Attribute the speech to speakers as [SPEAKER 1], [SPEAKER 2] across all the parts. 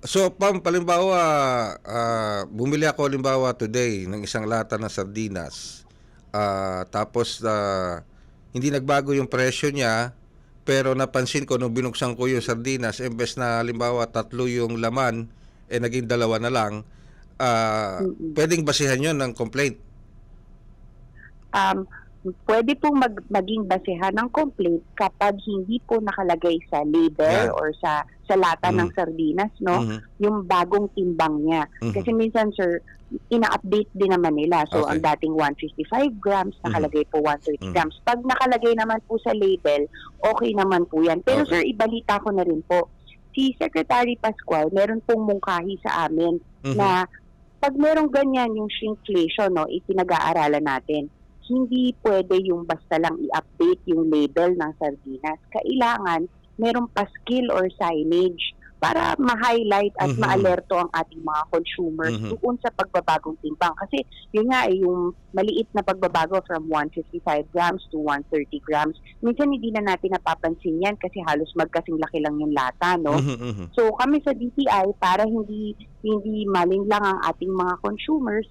[SPEAKER 1] So, Pam, palimbawa, ah, bumili ako halimbawa today ng isang lata ng sardinas. Ah, tapos, ah, hindi nagbago yung presyo niya, pero napansin ko nung binuksan ko yung sardinas, imbes na halimbawa tatlo yung laman, eh naging dalawa na lang, ah, pwedeng basihan yon ng complaint.
[SPEAKER 2] Um, pwede pong mag, maging basehan ng complaint kapag hindi po nakalagay sa label
[SPEAKER 1] Yan.
[SPEAKER 2] or sa sa lata
[SPEAKER 1] Mhm.
[SPEAKER 2] ng sardinas, no?
[SPEAKER 1] Mhm.
[SPEAKER 2] Yung bagong timbang niya.
[SPEAKER 1] Mhm.
[SPEAKER 2] Kasi minsan, sir, ina-update din naman nila. So,
[SPEAKER 1] Okay.
[SPEAKER 2] ang dating 155 grams, nakalagay po 130
[SPEAKER 1] Mhm.
[SPEAKER 2] grams. Pag nakalagay naman po sa label, okay naman po yan. Pero
[SPEAKER 1] Okay.
[SPEAKER 2] sir, ibalita ko na rin po, si Secretary Pascual, meron pong mungkahi sa amin
[SPEAKER 1] Mhm.
[SPEAKER 2] na pag merong ganyan yung shrinkflation, no, ipinag-aaralan natin, hindi pwede yung basta lang i-update yung label ng sardinas. Kailangan merong pa-skill or signage para ma-highlight at
[SPEAKER 1] Mhm.
[SPEAKER 2] ma-alerto ang ating mga consumers
[SPEAKER 1] Mhm.
[SPEAKER 2] doon sa pagbabagong timbang. Kasi yun nga eh, yung maliit na pagbabago from 155 grams to 130 grams, minsan hindi na natin napapansin yan kasi halos magkasing laki lang yung lata, no?
[SPEAKER 1] Mhm, mhm.
[SPEAKER 2] So kami sa DTI para hindi hindi malinlang ang ating mga consumers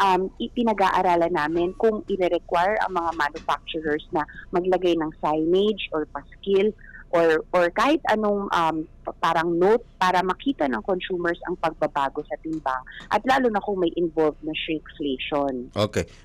[SPEAKER 2] um ipinag-aaralan namin kung ire-require ang mga manufacturers na maglagay ng signage or pa-skill or or kahit anong um pa- parang note para makita ng consumers ang pagbabago sa timbang at lalo na kung may involved na shrinkflation.
[SPEAKER 1] Okay.